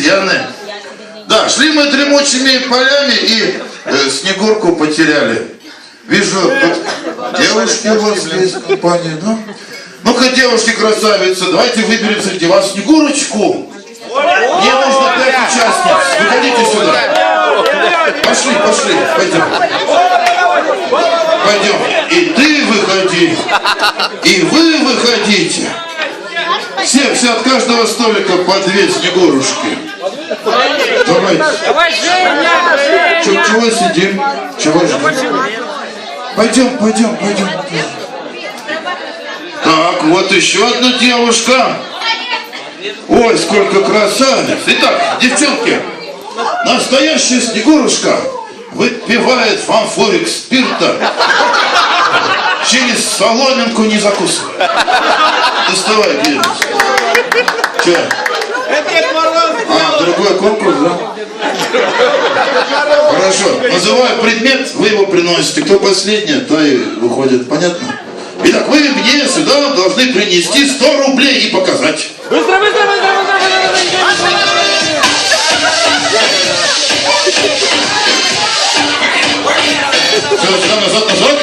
обезьяны. Да, шли мы дремучими полями и э, Снегурку потеряли. Вижу, тут девушки у вас есть в компании, да? Ну-ка, девушки красавицы, давайте выберем среди вас Снегурочку. Мне нужно пять участниц. Выходите сюда. Пошли, пошли, пойдем. Пойдем. И ты выходи. И вы выходите. Все, все от каждого столика по две снегурушки. Давайте. Давай, Женя! Чего, чего сидим? Чего ждем? Пойдем, пойдем, пойдем. Так, вот еще одна девушка. Ой, сколько красавиц. Итак, девчонки, настоящая снегурушка выпивает фанфорик спирта через соломинку не закусывая. Доставай, Че? А, другой конкурс, да? Хорошо. Называю предмет, вы его приносите. Кто последний, то и выходит. Понятно? Итак, вы мне сюда должны принести 100 рублей и показать. Быстро, быстро, быстро, быстро, быстро! Все, сюда, назад, назад.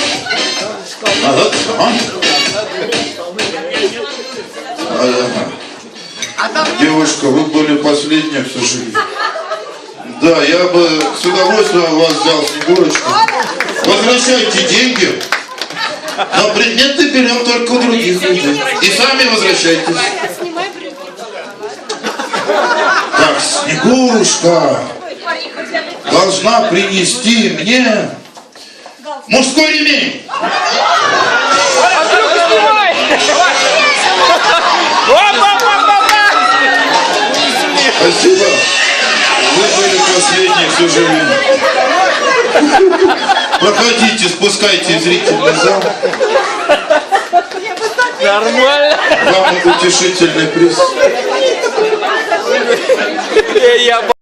Назад, ага. Ага. Девушка, вы были последняя, к сожалению. Да, я бы с удовольствием вас взял Снегурочку. Возвращайте деньги. Но предметы берем только у других людей. И сами возвращайтесь. Так, Снегурушка должна принести мне мужской ремень. Давай! Опа-па-па-па! Спасибо. Вы были к сожалению. Проходите, спускайте в зрительный зал. Нормально? Вам утешительный приз. Я